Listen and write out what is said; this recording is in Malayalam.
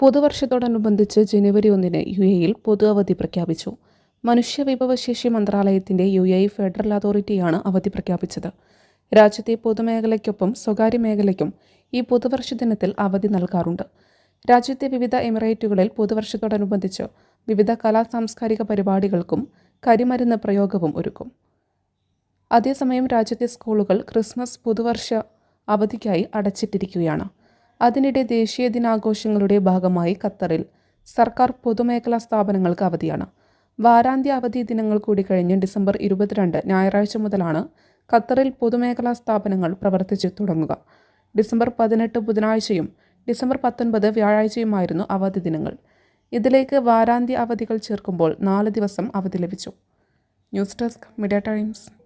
പുതുവർഷത്തോടനുബന്ധിച്ച് ജനുവരി ഒന്നിന് യു എയിൽ പൊതു അവധി പ്രഖ്യാപിച്ചു. മനുഷ്യ വിഭവശേഷി മന്ത്രാലയത്തിന്റെ യു എ ഫെഡറൽ അതോറിറ്റിയാണ് അവധി പ്രഖ്യാപിച്ചത്. രാജ്യത്തെ പൊതുമേഖലയ്ക്കൊപ്പം സ്വകാര്യ മേഖലയ്ക്കും ഈ പുതുവർഷ ദിനത്തിൽ അവധി നൽകാറുണ്ട്. രാജ്യത്തെ വിവിധ എമിറേറ്റുകളിൽ പുതുവർഷത്തോടനുബന്ധിച്ച് വിവിധ കലാ സാംസ്കാരിക പരിപാടികൾക്കും കരിമരുന്ന് പ്രയോഗവും ഒരുക്കും. അതേസമയം രാജ്യത്തെ സ്കൂളുകൾ ക്രിസ്മസ് പുതുവർഷ അവധിക്കായി അടച്ചിട്ടിരിക്കുകയാണ്. അതിനിടെ ദേശീയ ദിനാഘോഷങ്ങളുടെ ഭാഗമായി ഖത്തറിൽ സർക്കാർ പൊതുമേഖലാ സ്ഥാപനങ്ങൾക്ക് അവധിയാണ്. വാരാന്ത്യ അവധി ദിനങ്ങൾ കൂടി കഴിഞ്ഞ് ഡിസംബർ ഇരുപത്തിരണ്ട് ഞായറാഴ്ച മുതലാണ് ഖത്തറിൽ പൊതുമേഖലാ സ്ഥാപനങ്ങൾ പ്രവർത്തിച്ചു തുടങ്ങുക. ഡിസംബർ പതിനെട്ട് ബുധനാഴ്ചയും ഡിസംബർ പത്തൊൻപത് വ്യാഴാഴ്ചയുമായിരുന്നു അവധി ദിനങ്ങൾ. ഇതിലേക്ക് വാരാന്ത്യ അവധികൾ ചേർക്കുമ്പോൾ നാല് ദിവസം അവധി ലഭിച്ചു. News Desk Media Times.